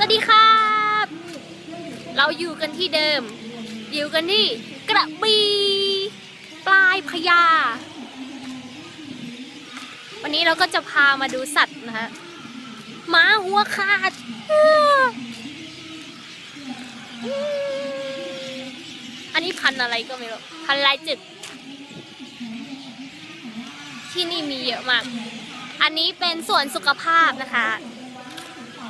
สวัสดีครับ เราอยู่กันที่เดิม อยู่กันที่กระบี่ปลายพญา วันนี้เราก็จะพามาดูสัตว์นะฮะหมาหัวขาด อันนี้พันอะไรก็ไม่รู้ พันลายจึก ที่นี่มีเยอะมาก อันนี้เป็นส่วนสุขภาพนะคะ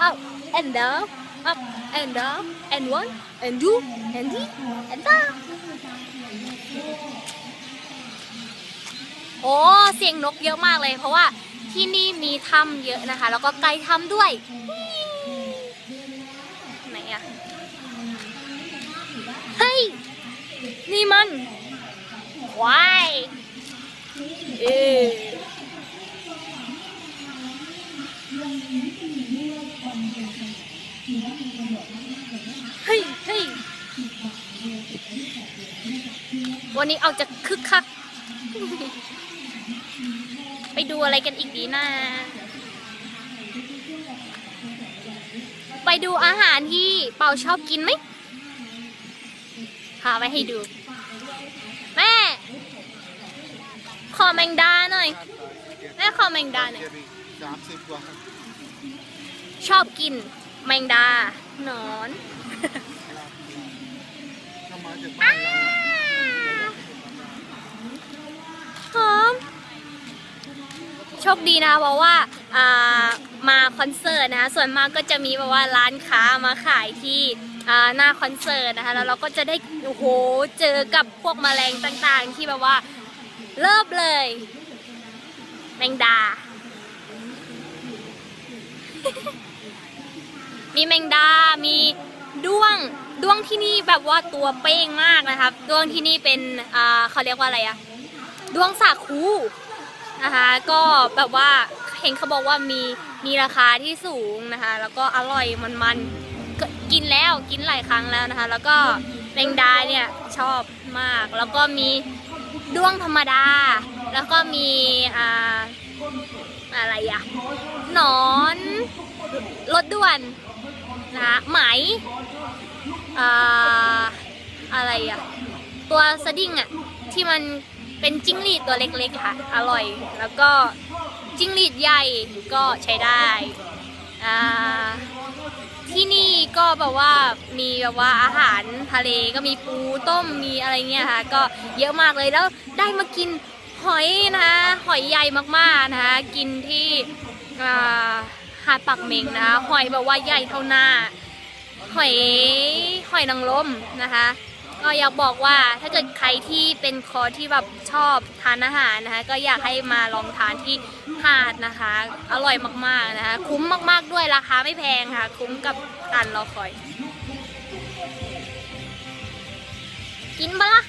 up and down up and down and one and two and three and four โอ้ เสียงนกเยอะมากเลย เพราะว่าที่นี่มีถ้ำเยอะนะคะ แล้วก็ไกลถ้ำด้วย ไหนอะเฮ้ย นี่มันควายเออ เฮ้ยเฮ้ย วันนี้เอาจะคึกคัก ไปดูอะไรกันอีกดีนะ ไปดูอาหารที่เปาชอบกินไหมพาไปให้ดู แม่ ขอแมงดาหน่อย แม่ขอแมงดาหน่อย สามสิบกว่าชอบกินแมงดา หนอน ถ้ามาจากบ้านเรา หอม โชคดีนะเพราะว่าามาคอนเสิร์ตนะคะส่วนมากก็จะมีแบบว่าร้านค้ามาขายที่หน้าคอนเสิร์ตนะคะแล้วเราก็จะได้โอ้โหเจอกับพวกแมลงต่างๆ ที่แบบว่าเลิบเลย แมงดา มีแมงดา มีด้วงด้วงที่นี่แบบว่าตัวเป้งมากนะครับด้วงที่นี่เป็นเขาเรียกว่าอะไรอะด้วงสาคู นะคะก็แบบว่าเห็นเขาบอกว่ามีมีราคาที่สูงนะคะ แล้วก็อร่อยมันๆก็กินแล้วกินหลายครั้งแล้วนะคะ แล้วก็แมงดาเนี่ยชอบมาก แล้วก็มีด้วงธรรมดา แล้วก็มีอ่าอะไรอะหนอนรถด่วนนะคะไหมอ่าอะไรอะตัวสดิ้งอะที่มัน เป็นจิ้งหรีดตัวเล็กๆค่ะ อร่อย แล้วก็จิ้งหรีดใหญ่ก็ใช้ได้อ่าที่นี่ก็แบบว่ามีแบบว่าอาหารทะเลก็มีปูต้มมีอะไรเงี้ยค่ะ ก็เยอะมากเลยแล้วได้มากินหอยนะคะหอยใหญ่มากๆนะคะกินที่หาดปักเมงนะคะหอยแบบว่าใหญ่เท่าหน้า หอยหอยนางรมนะคะ ก็อยากบอกว่าถ้าเกิดใครที่เป็นคอที่แบบชอบทานอาหารนะคะ ก็อยากให้มาลองทานที่หาดนะคะ อร่อยมากๆนะคะ คุ้มมากๆด้วยราคาไม่แพงค่ะ คุ้มกับการรอคอย กินปะละ